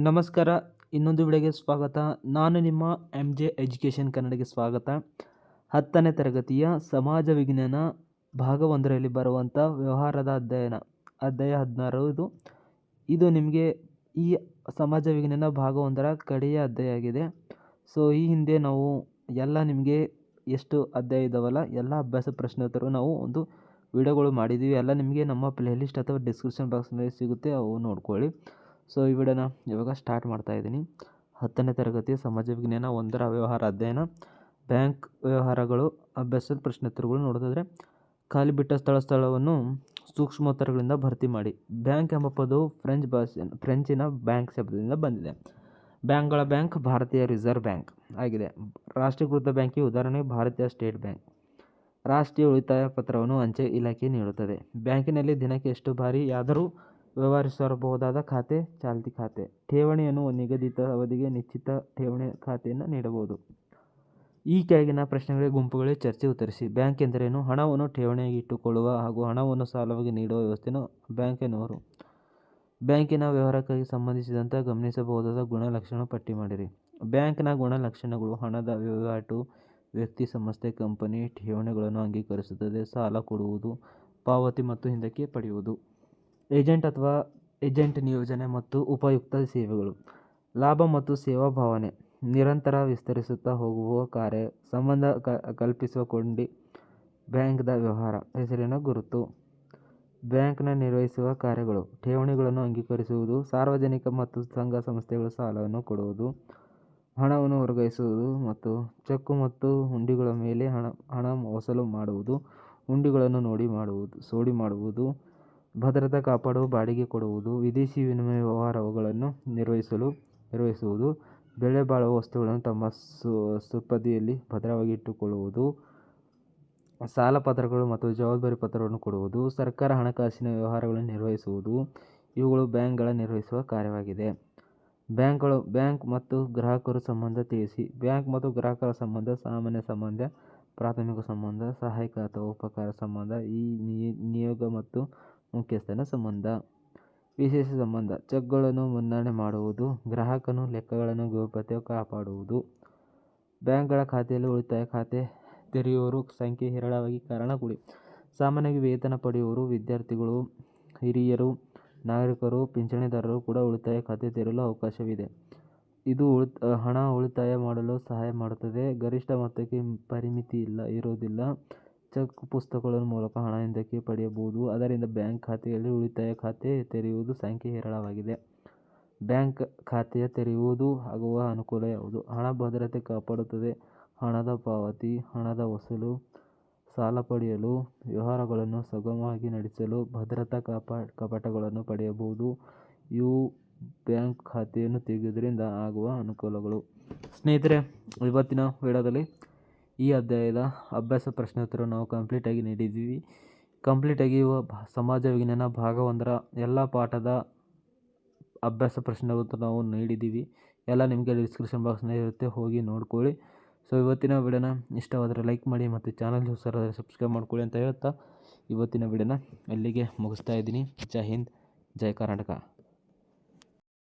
ನಮಸ್ಕಾರ, ಇನ್ನೊಂದು ವಿಡಿಯೋಗೆ ಸ್ವಾಗತ. ನಾನು ನಿಮ್ಮ ಎಂ ಜೆ ಎಜುಕೇಷನ್ ಕನ್ನಡಿಗೆ ಸ್ವಾಗತ. ಹತ್ತನೇ ತರಗತಿಯ ಸಮಾಜ ವಿಜ್ಞಾನ ಭಾಗ ಒಂದರಲ್ಲಿ ಬರುವಂಥ ವ್ಯವಹಾರದ ಅಧ್ಯಯನ, ಅಧ್ಯಾಯ ಹದಿನಾರು ಇದು. ಇದು ನಿಮಗೆ ಈ ಸಮಾಜ ವಿಜ್ಞಾನ ಭಾಗ ಒಂದರ ಕಡೆಯ ಅಧ್ಯಾಯ ಆಗಿದೆ. ಸೊ ಈ ಹಿಂದೆ ನಾವು ಎಲ್ಲ ನಿಮಗೆ ಎಷ್ಟು ಅಧ್ಯಾಯ ಇದ್ದಾವಲ್ಲ ಎಲ್ಲ ಅಭ್ಯಾಸ ಪ್ರಶ್ನೋತ್ತರ ನಾವು ಒಂದು ವಿಡಿಯೋಗಳು ಮಾಡಿದ್ದೀವಿ. ಎಲ್ಲ ನಿಮಗೆ ನಮ್ಮ ಪ್ಲೇಲಿಸ್ಟ್ ಅಥವಾ ಡಿಸ್ಕ್ರಿಪ್ಷನ್ ಬಾಕ್ಸ್ನಲ್ಲಿ ಸಿಗುತ್ತೆ, ಅವು ನೋಡ್ಕೊಳ್ಳಿ. ಸೊ ಈ ವಿಡಿಯೋನ ಇವಾಗ ಸ್ಟಾರ್ಟ್ ಮಾಡ್ತಾ ಇದ್ದೀನಿ. ಹತ್ತನೇ ತರಗತಿಯ ಸಮಾಜ ವಿಜ್ಞಾನ ಒಂದರ ವ್ಯವಹಾರ ಅಧ್ಯಯನ. ಬ್ಯಾಂಕ್ ವ್ಯವಹಾರಗಳು ಅಭ್ಯಾಸದ ಪ್ರಶ್ನೋತ್ತರಗಳು ನೋಡೋದಾದರೆ ಖಾಲಿ ಬಿಟ್ಟ ಸ್ಥಳ ಸ್ಥಳವನ್ನು ಸೂಕ್ಷ್ಮೋತ್ತರಗಳಿಂದ ಭರ್ತಿ ಮಾಡಿ. ಬ್ಯಾಂಕ್ ಎಂಬ ಪದವು ಫ್ರೆಂಚ್ ಭಾಷೆ, ಫ್ರೆಂಚಿನ ಬ್ಯಾಂಕ್ ಶಬ್ದದಿಂದ ಬಂದಿದೆ. ಬ್ಯಾಂಕ್ಗಳ ಬ್ಯಾಂಕ್ ಭಾರತೀಯ ರಿಸರ್ವ್ ಬ್ಯಾಂಕ್ ಆಗಿದೆ. ರಾಷ್ಟ್ರೀಕೃತ ಬ್ಯಾಂಕಿಗೆ ಉದಾಹರಣೆ ಭಾರತೀಯ ಸ್ಟೇಟ್ ಬ್ಯಾಂಕ್. ರಾಷ್ಟ್ರೀಯ ಉಳಿತಾಯ ಪತ್ರವನ್ನು ಅಂಚೆ ಇಲಾಖೆ ನೀಡುತ್ತದೆ. ಬ್ಯಾಂಕಿನಲ್ಲಿ ದಿನಕ್ಕೆ ಎಷ್ಟು ಬಾರಿ ಯಾದರೂ ವ್ಯವಹರಿಸಬಹುದಾದ ಖಾತೆ, ಚಾಲ್ತಿ ಖಾತೆ. ಠೇವಣಿಯನ್ನು ನಿಗದಿತ ಅವಧಿಗೆ ನಿಶ್ಚಿತ ಠೇವಣಿ ಖಾತೆಯನ್ನು ನೀಡಬಹುದು. ಈ ಕೆಳಗಿನ ಪ್ರಶ್ನೆಗಳಿಗೆ ಗುಂಪುಗಳಿಗೆ ಚರ್ಚೆ ಉತ್ತರಿಸಿ. ಬ್ಯಾಂಕ್ ಎಂದರೇನು? ಹಣವನ್ನು ಠೇವಣಿಯಾಗಿ ಇಟ್ಟುಕೊಳ್ಳುವ ಹಾಗೂ ಹಣವನ್ನು ಸಾಲವಾಗಿ ನೀಡುವ ವ್ಯವಸ್ಥೆಯನ್ನು ಬ್ಯಾಂಕ್ ಎನ್ನುವರು. ಬ್ಯಾಂಕಿನ ವ್ಯವಹಾರಕ್ಕಾಗಿ ಸಂಬಂಧಿಸಿದಂತೆ ಗಮನಿಸಬಹುದಾದ ಗುಣಲಕ್ಷಣ ಪಟ್ಟಿ ಮಾಡಿರಿ. ಬ್ಯಾಂಕ್ನ ಗುಣಲಕ್ಷಣಗಳು ಹಣದ ವಹಿವಾಟು, ವ್ಯಕ್ತಿ, ಸಂಸ್ಥೆ, ಕಂಪನಿ, ಠೇವಣಿಗಳನ್ನು ಅಂಗೀಕರಿಸುತ್ತದೆ, ಸಾಲ ಕೊಡುವುದು, ಪಾವತಿ ಮತ್ತು ಹಿಂದಕ್ಕೆ ಪಡೆಯುವುದು. ಏಜೆಂಟ್ ಅಥವಾ ಏಜೆಂಟ್ ನಿಯೋಜನೆ ಮತ್ತು ಉಪಯುಕ್ತ ಸೇವೆಗಳು. ಲಾಭ ಮತ್ತು ಸೇವಾ ಭಾವನೆ. ನಿರಂತರ ವಿಸ್ತರಿಸುತ್ತಾ ಹೋಗುವ ಕಾರ್ಯ, ಸಂಬಂಧ ಕಲ್ಪಿಸುವ ಕೊಂಡಿ, ಬ್ಯಾಂಕ್ದ ವ್ಯವಹಾರ. ಹೆಸರಿನ ಗುರುತು. ಬ್ಯಾಂಕ್ನ ನಿರ್ವಹಿಸುವ ಕಾರ್ಯಗಳು. ಠೇವಣಿಗಳನ್ನು ಅಂಗೀಕರಿಸುವುದು, ಸಾರ್ವಜನಿಕ ಮತ್ತು ಸಂಘ ಸಂಸ್ಥೆಗಳು ಸಾಲವನ್ನು ಕೊಡುವುದು, ಹಣವನ್ನು ವರ್ಗಾಯಿಸುವುದು ಮತ್ತು ಚೆಕ್ಕು ಮತ್ತು ಹುಂಡಿಗಳ ಮೇಲೆ ಹಣ ಹಣ ವಸೂಲು ಮಾಡುವುದು, ಹುಂಡಿಗಳನ್ನು ನೋಡಿ ಮಾಡುವುದು, ಸೋಡಿ ಮಾಡುವುದು ಭದ್ರತಾ ಕಾಪಾಡುವ ಬಾಡಿಗೆ ಕೊಡುವುದು, ವಿದೇಶಿ ವಿನಿಮಯ ವ್ಯವಹಾರಗಳನ್ನು ನಿರ್ವಹಿಸಲು ನಿರ್ವಹಿಸುವುದು ಬೆಲೆ ಬಾಳುವ ವಸ್ತುಗಳನ್ನು ತಮ್ಮ ಸು ಸುಪದಿಯಲ್ಲಿ ಭದ್ರವಾಗಿ ಇಟ್ಟುಕೊಳ್ಳುವುದು, ಸಾಲ ಪತ್ರಗಳು ಮತ್ತು ಜವಾಬ್ದಾರಿ ಪತ್ರವನ್ನು ಕೊಡುವುದು, ಸರ್ಕಾರ ಹಣಕಾಸಿನ ವ್ಯವಹಾರಗಳನ್ನು ನಿರ್ವಹಿಸುವುದು, ಇವುಗಳು ಬ್ಯಾಂಕ್ಗಳ ನಿರ್ವಹಿಸುವ ಕಾರ್ಯವಾಗಿದೆ. ಬ್ಯಾಂಕ್ಗಳು, ಬ್ಯಾಂಕ್ ಮತ್ತು ಗ್ರಾಹಕರು ಸಂಬಂಧ ತಿಳಿಸಿ. ಬ್ಯಾಂಕ್ ಮತ್ತು ಗ್ರಾಹಕರ ಸಂಬಂಧ, ಸಾಮಾನ್ಯ ಸಂಬಂಧ, ಪ್ರಾಥಮಿಕ ಸಂಬಂಧ, ಸಹಾಯಕ ಅಥವಾ ಉಪಕಾರ ಸಂಬಂಧ, ಈ ನಿಯೋಗ ಮತ್ತು ಮುಖ್ಯಸ್ಥನ ಸಂಬಂಧ. ವಿಶೇಷ ಸಂಬಂಧ. ಚೆಕ್ಗಳನ್ನು ಮುನ್ನಡೆ ಮಾಡುವುದು, ಗ್ರಾಹಕನು ಲೆಕ್ಕಗಳನ್ನು ಗೌಪ್ಯತೆ ಕಾಪಾಡುವುದು. ಬ್ಯಾಂಕ್ಗಳ ಖಾತೆಯಲ್ಲಿ ಉಳಿತಾಯ ಖಾತೆ ತೆರೆಯುವವರು ಸಂಖ್ಯೆ ಹೇರಳವಾಗಿ ಕಾರಣ ಕೂಡಿ ಸಾಮಾನ್ಯವಾಗಿ ವೇತನ ಪಡೆಯುವವರು, ವಿದ್ಯಾರ್ಥಿಗಳು, ಹಿರಿಯರು, ನಾಗರಿಕರು, ಪಿಂಚಣಿದಾರರು ಕೂಡ ಉಳಿತಾಯ ಖಾತೆ ತೆರೆಯಲು ಅವಕಾಶವಿದೆ. ಇದು ಉಳಿತ, ಹಣ ಉಳಿತಾಯ ಮಾಡಲು ಸಹಾಯ ಮಾಡುತ್ತದೆ. ಗರಿಷ್ಠ ಮೊತ್ತಕ್ಕೆ ಪರಿಮಿತಿ ಇಲ್ಲ, ಇರುವುದಿಲ್ಲ. ಚೆಕ್ ಪುಸ್ತಕಗಳ ಮೂಲಕ ಹಣ ಹಿಂದಕ್ಕೆ ಪಡೆಯಬಹುದು. ಅದರಿಂದ ಬ್ಯಾಂಕ್ ಖಾತೆಯಲ್ಲಿ ಉಳಿತಾಯ ಖಾತೆ ತೆರೆಯುವುದು ಸಂಖ್ಯೆ ಹೇರಳವಾಗಿದೆ. ಬ್ಯಾಂಕ್ ಖಾತೆಯ ತೆರೆಯುವುದು ಆಗುವ ಅನುಕೂಲ ಯಾವುದು? ಹಣ ಭದ್ರತೆ ಕಾಪಾಡುತ್ತದೆ. ಹಣದ ಪಾವತಿ, ಹಣದ ವಸೂಲು, ಸಾಲ ಪಡೆಯಲು, ವ್ಯವಹಾರಗಳನ್ನು ಸುಗಮವಾಗಿ ನಡೆಸಲು, ಭದ್ರತಾ ಕಾಪಾ, ಕಪಟಗಳನ್ನು ಪಡೆಯಬಹುದು. ಇವು ಬ್ಯಾಂಕ್ ಖಾತೆಯನ್ನು ತೆಗೆಯುವುದರಿಂದ ಆಗುವ ಅನುಕೂಲಗಳು. ಸ್ನೇಹಿತರೆ, ಇವತ್ತಿನ ವಿಡಿಯೋದಲ್ಲಿ ಈ ಅಧ್ಯಾಯದ ಅಭ್ಯಾಸ ಪ್ರಶ್ನೋತ್ತರ ನಾವು ಕಂಪ್ಲೀಟಾಗಿ ನೀಡಿದ್ದೀವಿ. ಕಂಪ್ಲೀಟಾಗಿ ಸಮಾಜ ವಿಜ್ಞಾನ ಭಾಗ ಒಂದರ ಎಲ್ಲ ಪಾಠದ ಅಭ್ಯಾಸ ಪ್ರಶ್ನೆಗಳು ನಾವು ನೀಡಿದ್ದೀವಿ. ಎಲ್ಲ ನಿಮಗೆ ಡಿಸ್ಕ್ರಿಪ್ಷನ್ ಬಾಕ್ಸ್ನಲ್ಲಿ ಇರುತ್ತೆ, ಹೋಗಿ ನೋಡ್ಕೊಳ್ಳಿ. ಸೊ ಇವತ್ತಿನ ವಿಡಿಯೋನ ಇಷ್ಟವಾದರೆ ಲೈಕ್ ಮಾಡಿ ಮತ್ತು ಚಾನಲ್ ಹೊಸರಾದರೆ ಸಬ್ಸ್ಕ್ರೈಬ್ ಮಾಡ್ಕೊಳ್ಳಿ ಅಂತ ಹೇಳ್ತಾ, ಇವತ್ತಿನ ವಿಡಿಯೋನ ಅಲ್ಲಿಗೆ ಮುಗಿಸ್ತಾ ಇದ್ದೀನಿ. ಜೈ ಹಿಂದ್, ಜೈ ಕರ್ನಾಟಕ.